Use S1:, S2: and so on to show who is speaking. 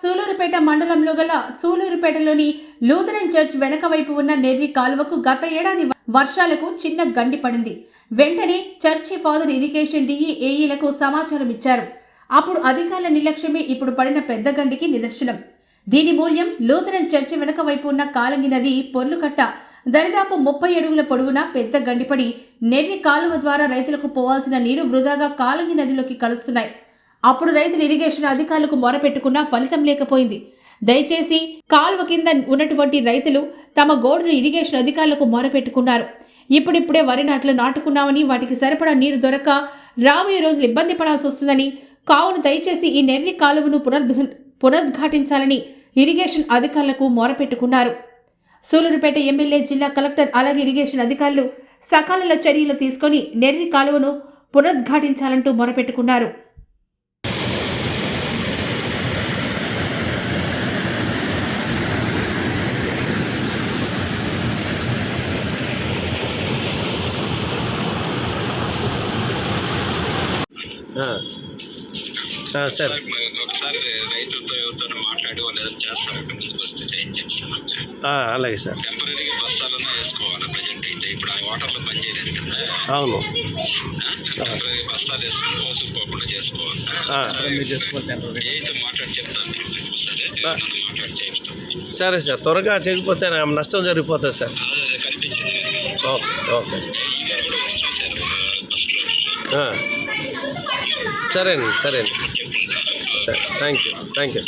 S1: సూలూరుపేట మండలంలో గల సూలూరుపేటలోని Lutheran church వెనక వైపు ఉన్న నెర్రి కాలువకు గత ఏడాది వర్షాలకు చిన్న గండి పడింది. వెంటనే చర్చి ఫాదర్ ఇరిగేషన్ డిఈ ఏఈలకు సమాచారం ఇచ్చారు. అప్పుడు అధికారుల నిర్లక్ష్యమే ఇప్పుడు పడిన పెద్ద గండికి నిదర్శనం. దీని మూల్యం లూథరన్ చర్చి వెనక వైపు ఉన్న కాలంగి నది పొర్లుకట్ట దరిదాపు ముప్పై అడుగుల పొడవున పెద్ద గండిపడి నెర్రి కాలువ ద్వారా రైతులకు పోవాల్సిన నీరు వృధాగా కాలంగి నదిలోకి కలుస్తున్నాయి. అప్పుడు రైతులు ఇరిగేషన్ అధికారులకు మొరపెట్టుకున్నా ఫలితం లేకపోయింది. దయచేసి కాలువ కింద ఉన్నటువంటి రైతులు తమ గోడును ఇరిగేషన్ అధికారులకు మొరపెట్టుకున్నారు. ఇప్పుడిప్పుడే వరి నాట్లు నాటుకున్నామని వాటికి సరిపడా నీరు దొరక రాబోయే రోజులు ఇబ్బంది పడాల్సి వస్తుందని కావున దయచేసి ఈ నెర్రి కాలువను పునరుద్ధ పునరుద్ఘాటించాలని ఇరిగేషన్ అధికారులకు మొరపెట్టుకున్నారు. సూలూరుపేట ఎమ్మెల్యే జిల్లా కలెక్టర్ అలాగే ఇరిగేషన్ అధికారులు సకాలంలో చర్యలు తీసుకొని నెర్రి కాలువను పునరుద్ఘాటించాలంటూ మొరపెట్టుకున్నారు.
S2: సార్.
S3: ఒకసారి రైతులతో ఎవరితోనో మాట్లాడి వాళ్ళు ముందుకు వస్తే
S2: అలాగే సార్.
S3: టెంపరీగా బస్తాలన్నా వేసుకోవాలి ప్రజెంట్ అయితే? ఇప్పుడు ఆ వాటర్లో పని చేయలేదు కదా.
S2: అవును.
S3: టెంపరీ బస్తాలు వేసుకుని చేసుకోవాలి. ఏదైతే మాట్లాడి చెప్తాను సరే నన్ను మాట్లాడి చేయిస్తాను
S2: సరే సార్ త్వరగా చేయకపోతే నష్టం జరిగిపోతుంది సార్. Okay okay. సరేనండి సరేనండి.
S3: అండి
S2: సరే థ్యాంక్ యూ థ్యాంక్ యూ